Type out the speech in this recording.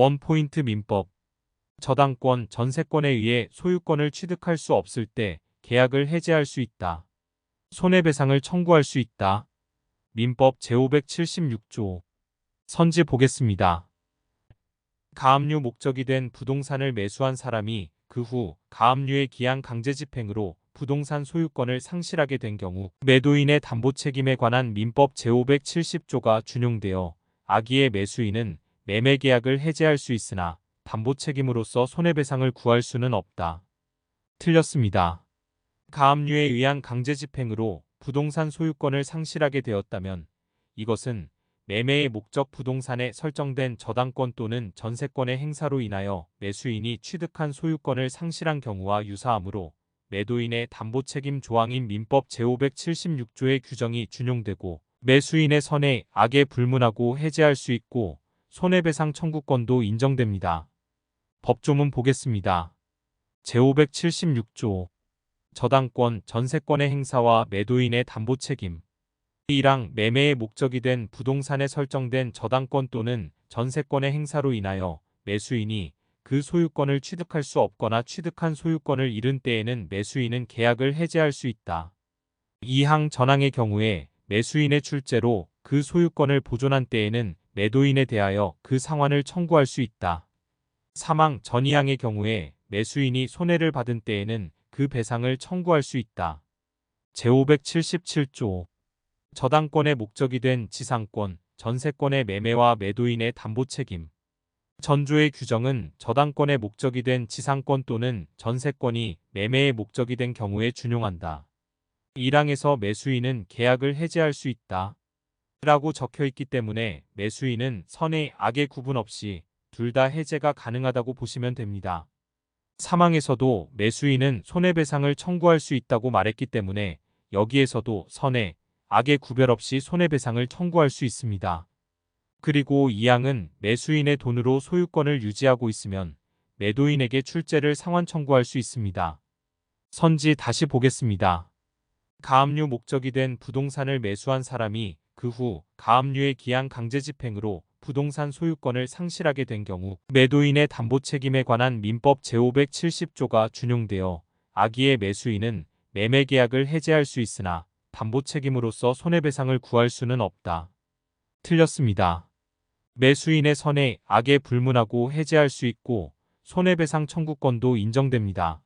원포인트 민법 저당권, 전세권에 의해 소유권을 취득할 수 없을 때 계약을 해제할 수 있다. 손해배상을 청구할 수 있다. 민법 제576조 선지 보겠습니다. 가압류 목적이 된 부동산을 매수한 사람이 그 후 가압류의 기한 강제 집행으로 부동산 소유권을 상실하게 된 경우 매도인의 담보 책임에 관한 민법 제570조가 준용되어 악의의 매수인은 매매 계약을 해제할 수 있으나 담보 책임으로서 손해배상을 구할 수는 없다. 틀렸습니다. 가압류에 의한 강제 집행으로 부동산 소유권을 상실하게 되었다면 이것은 매매의 목적 부동산에 설정된 저당권 또는 전세권의 행사로 인하여 매수인이 취득한 소유권을 상실한 경우와 유사하므로 매도인의 담보 책임 조항인 민법 제576조의 규정이 준용되고 매수인의 선에 악에 불문하고 해제할 수 있고 손해배상 청구권도 인정됩니다. 법조문 보겠습니다. 제576조 저당권, 전세권의 행사와 매도인의 담보 책임 1항 매매의 목적이 된 부동산에 설정된 저당권 또는 전세권의 행사로 인하여 매수인이 그 소유권을 취득할 수 없거나 취득한 소유권을 잃은 때에는 매수인은 계약을 해제할 수 있다. 2항 전항의 경우에 매수인의 출제로 그 소유권을 보존한 때에는 매도인에 대하여 그 상환을 청구할 수 있다. 사망 전이항의 경우에 매수인이 손해를 받은 때에는 그 배상을 청구할 수 있다. 제577조 저당권의 목적이 된 지상권, 전세권의 매매와 매도인의 담보 책임 전조의 규정은 저당권의 목적이 된 지상권 또는 전세권이 매매의 목적이 된 경우에 준용한다. 1항에서 매수인은 계약을 해제할 수 있다. 라고 적혀 있기 때문에 매수인은 선의 악의 구분 없이 둘 다 해제가 가능하다고 보시면 됩니다. 사망에서도 매수인은 손해배상을 청구할 수 있다고 말했기 때문에 여기에서도 선의 악의 구별 없이 손해배상을 청구할 수 있습니다. 그리고 이항은 매수인의 돈으로 소유권을 유지하고 있으면 매도인에게 출제를 상환 청구할 수 있습니다. 선지 다시 보겠습니다. 가압류 목적이 된 부동산을 매수한 사람이 그 후 가압류의 기한 강제 집행으로 부동산 소유권을 상실하게 된 경우 매도인의 담보 책임에 관한 민법 제570조가 준용되어 악의의 매수인은 매매 계약을 해제할 수 있으나 담보 책임으로서 손해배상을 구할 수는 없다. 틀렸습니다. 매수인의 선에 악에 불문하고 해제할 수 있고 손해배상 청구권도 인정됩니다.